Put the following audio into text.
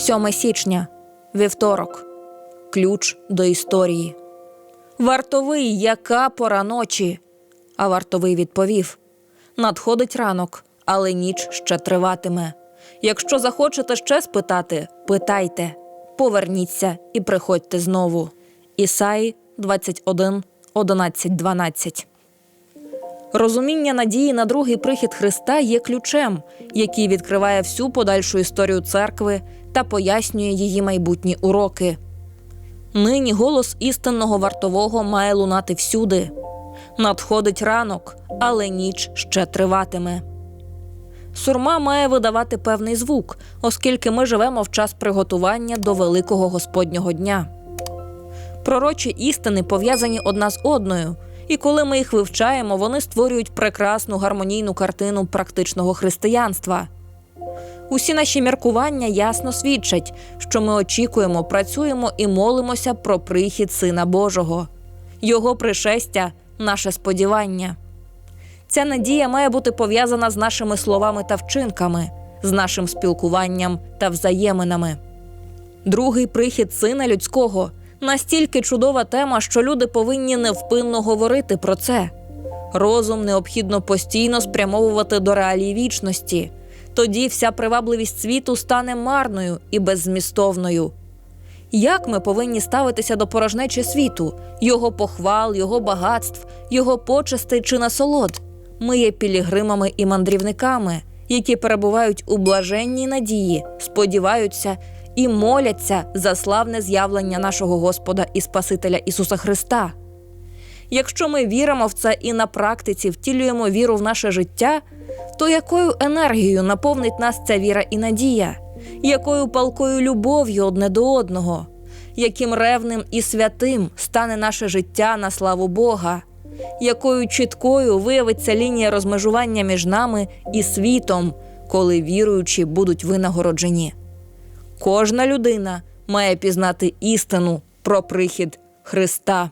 7 січня, вівторок. Ключ до історії. Вартовий, яка пора ночі? А вартовий відповів: Надходить ранок, але ніч ще триватиме. Якщо захочете ще спитати, питайте, поверніться і приходьте знову. Ісаї 21, 11, 12. Розуміння надії на другий прихід Христа є ключем, який відкриває всю подальшу історію церкви та пояснює її майбутні уроки. Нині голос істинного вартового має лунати всюди. Надходить ранок, але ніч ще триватиме. Сурма має видавати певний звук, оскільки ми живемо в час приготування до великого Господнього дня. Пророчі істини пов'язані одна з одною, і коли ми їх вивчаємо, вони створюють прекрасну гармонійну картину практичного християнства. Усі наші міркування ясно свідчать, що ми очікуємо, працюємо і молимося про прихід Сина Божого, Його пришестя наше сподівання. Ця надія має бути пов'язана з нашими словами та вчинками, з нашим спілкуванням та взаєминами. Другий прихід сина людського настільки чудова тема, що люди повинні невпинно говорити про це. Розум необхідно постійно спрямовувати до реалії вічності. Тоді вся привабливість світу стане марною і беззмістовною. Як ми повинні ставитися до порожнечі світу, його похвал, його багатств, його почестей чи насолод? Ми є пілігримами і мандрівниками, які перебувають у блаженній надії, сподіваються і моляться за славне з'явлення нашого Господа і Спасителя Ісуса Христа. Якщо ми віримо в це і на практиці втілюємо віру в наше життя, то якою енергією наповнить нас ця віра і надія, якою палкою любов'ю одне до одного, яким ревним і святим стане наше життя на славу Бога, якою чіткою виявиться лінія розмежування між нами і світом, коли віруючі будуть винагороджені. Кожна людина має пізнати істину про прихід Христа.